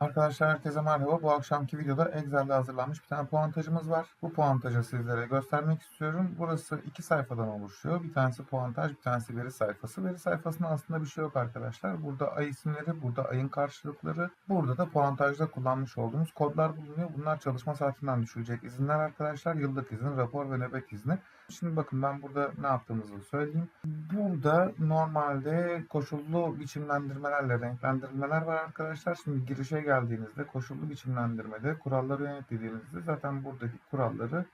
Arkadaşlar herkese merhaba. Bu akşamki videoda Excel'de hazırlanmış bir tane puantajımız var. Bu puantajı sizlere göstermek istiyorum. Burası iki sayfadan oluşuyor. Bir tanesi puantaj, bir tanesi veri sayfası. Veri sayfasında aslında bir şey yok arkadaşlar. Burada ay isimleri, burada ayın karşılıkları, burada da puantajda kullanmış olduğumuz kodlar bulunuyor. Bunlar çalışma saatinden düşülecek izinler arkadaşlar. Yıllık izin, rapor ve nöbet izni. Şimdi bakın ben burada ne yaptığımızı söyleyeyim. Burada normalde koşullu biçimlendirmelerle renklendirmeler var arkadaşlar. Şimdi girişe geldiğinizde koşullu biçimlendirmede kuralları yönetlediğinizde zaten buradaki kuralları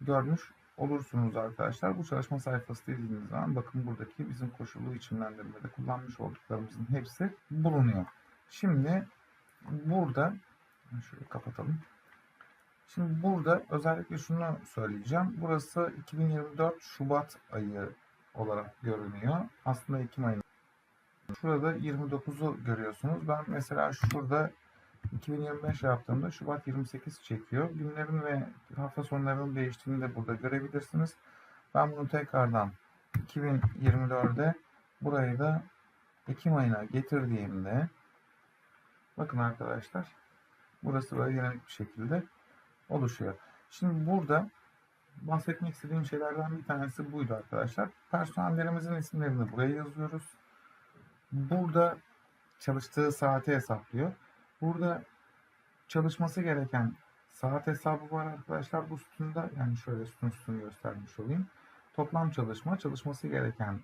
görmüş olursunuz arkadaşlar. Bu çalışma sayfası dediğiniz zaman bakın buradaki bizim koşullu biçimlendirmede kullanmış olduklarımızın hepsi bulunuyor. Şimdi burada şöyle kapatalım. Şimdi burada özellikle şunu söyleyeceğim. Burası 2024 Şubat ayı olarak görünüyor. Aslında Ekim ayı. Şurada 29'u görüyorsunuz. Ben mesela şurada 2025 yaptığımda Şubat 28 çekiyor. Günlerin ve hafta sonlarının değiştiğini de burada görebilirsiniz. Ben bunu tekrardan 2024'de burayı da Ekim ayına getirdiğimde bakın arkadaşlar burası böyle dinamik bir şekilde oluşuyor. Şimdi burada bahsetmek istediğim şeylerden bir tanesi buydu arkadaşlar. Personellerimizin isimlerini buraya yazıyoruz. Burada çalıştığı saati hesaplıyor. Burada çalışması gereken saat hesabı var arkadaşlar bu sütunda. Yani şöyle sütun sütunu göstermiş olayım. Toplam çalışma, çalışması gereken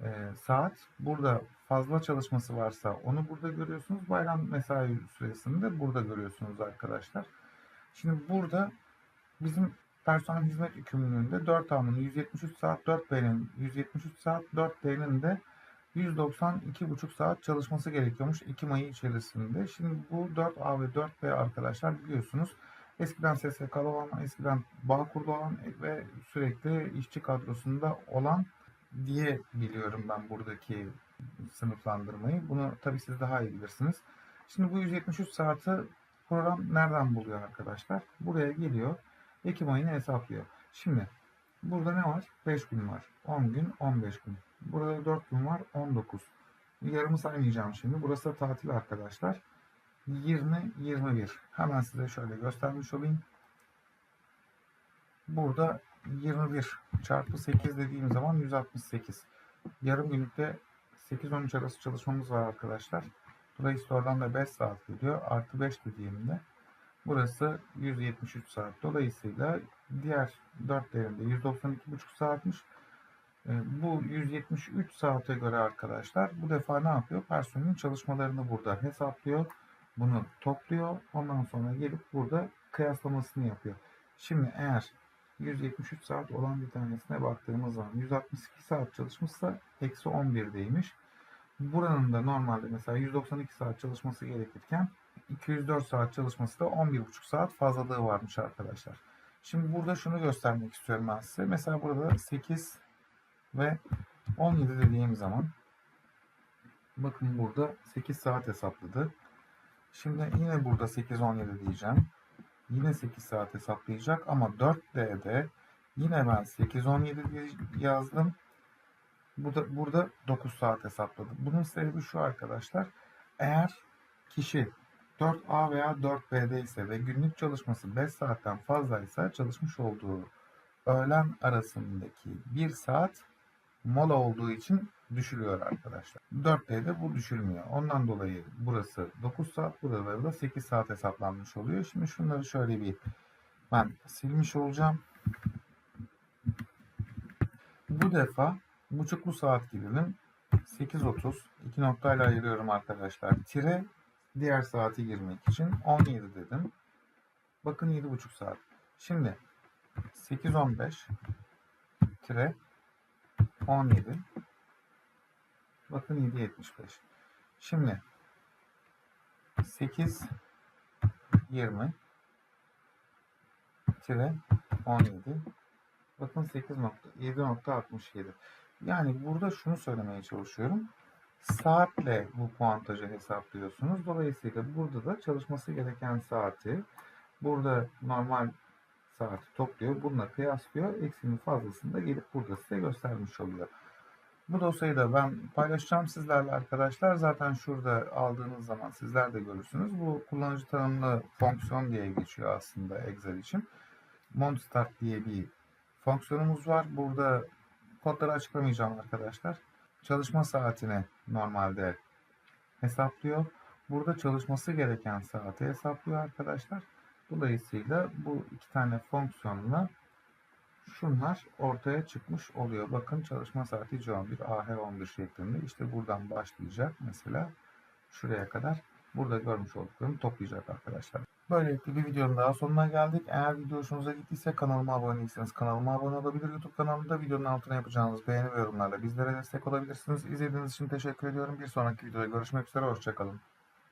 e, saat. Burada fazla çalışması varsa onu burada görüyorsunuz. Bayram mesai süresini de burada görüyorsunuz arkadaşlar. Şimdi burada bizim personel hizmet yükümlülüğünde 4 A'nın 173 saat 4 B'nin 173 saat 4 D'nin de 192,5 saat çalışması gerekiyormuş Ekim ayı içerisinde. Şimdi bu 4A ve 4B arkadaşlar biliyorsunuz eskiden SSK'lı olan, eskiden Bağkur'da olan ve sürekli işçi kadrosunda olan diye biliyorum ben buradaki sınıflandırmayı. Bunu tabii siz daha iyi bilirsiniz. Şimdi bu 173 saati program nereden buluyor arkadaşlar? Buraya geliyor. Ekim ayını hesaplıyor. Şimdi burada ne var? 5 gün var. 10 gün, 15 gün. Burada 4 gün var. 19. Yarımı saymayacağım şimdi. Burası da tatil arkadaşlar. 20, 21. Hemen size şöyle göstermiş olayım. Burada 21 çarpı 8 dediğim zaman 168. Yarım günlükte 8-13 arası çalışmamız var arkadaşlar. Dolayısıyla oradan da 5 saat gidiyor. Artı 5 dediğimde burası 173 saat. Dolayısıyla diğer 4 değerinde 192,5 saatmiş. E, Bu 173 saate göre arkadaşlar bu defa ne yapıyor? Personelin çalışmalarını burada hesaplıyor. Bunu topluyor. Ondan sonra gelip burada kıyaslamasını yapıyor. Şimdi eğer 173 saat olan bir tanesine baktığımız zaman 162 saat çalışmışsa eksi 11'deymiş. Buranın da normalde mesela 192 saat çalışması gerekirken 204 saat çalışması da 11,5 saat fazlalığı varmış arkadaşlar. Şimdi burada şunu göstermek istiyorum ben size. Mesela burada 8 ve 17 dediğim zaman bakın burada 8 saat hesapladı. Şimdi yine burada 8-17 diyeceğim. Yine 8 saat hesaplayacak ama 4D'de yine ben 8-17 yazdım. Burada, burada 9 saat hesapladı. Bunun sebebi şu arkadaşlar. Eğer kişi 4A veya 4B'de ise ve günlük çalışması 5 saatten fazlaysa çalışmış olduğu öğlen arasındaki 1 saat mola olduğu için düşülüyor arkadaşlar. 4D'de bu düşülmüyor. Ondan dolayı burası 9 saat, buraları da 8 saat hesaplanmış oluyor. Şimdi şunları şöyle bir ben silmiş olacağım. Bu defa buçuklu saat girelim. 8.30 iki noktayla ayırıyorum arkadaşlar. Tire diğer saati girmek için 17 dedim. Bakın 7.5 saat. Şimdi 8.15 tire 17 Bakın 7.75 Şimdi 8 20 tire 17 Bakın 8.7.67 Yani burada şunu söylemeye çalışıyorum. Saatle bu puantajı hesaplıyorsunuz. Dolayısıyla burada da çalışması gereken saati burada normal saati topluyor. Bununla kıyaslıyor. Eksinin fazlasını da gelip burada size göstermiş oluyor. Bu dosyayı da ben paylaşacağım sizlerle arkadaşlar. Zaten şurada aldığınız zaman sizler de görürsünüz. Bu kullanıcı tanımlı fonksiyon diye geçiyor aslında Excel için. Monstart diye bir fonksiyonumuz var. Burada kodları açıklamayacağım arkadaşlar. Çalışma saatini normalde hesaplıyor. Burada çalışması gereken saati hesaplıyor arkadaşlar. Dolayısıyla bu iki tane fonksiyonla şunlar ortaya çıkmış oluyor. Bakın çalışma saati C11, AH11 şeklinde. İşte buradan başlayacak mesela şuraya kadar burada görmüş olduklarını toplayacak arkadaşlar. Böylelikle bir videonun daha sonuna geldik. Eğer video hoşunuza gittiyse kanalıma abone değilseniz kanalıma abone olabilir. YouTube kanalımda videonun altına yapacağınız beğeni ve yorumlarla bizlere destek olabilirsiniz. İzlediğiniz için teşekkür ediyorum. Bir sonraki videoda görüşmek üzere. Hoşçakalın.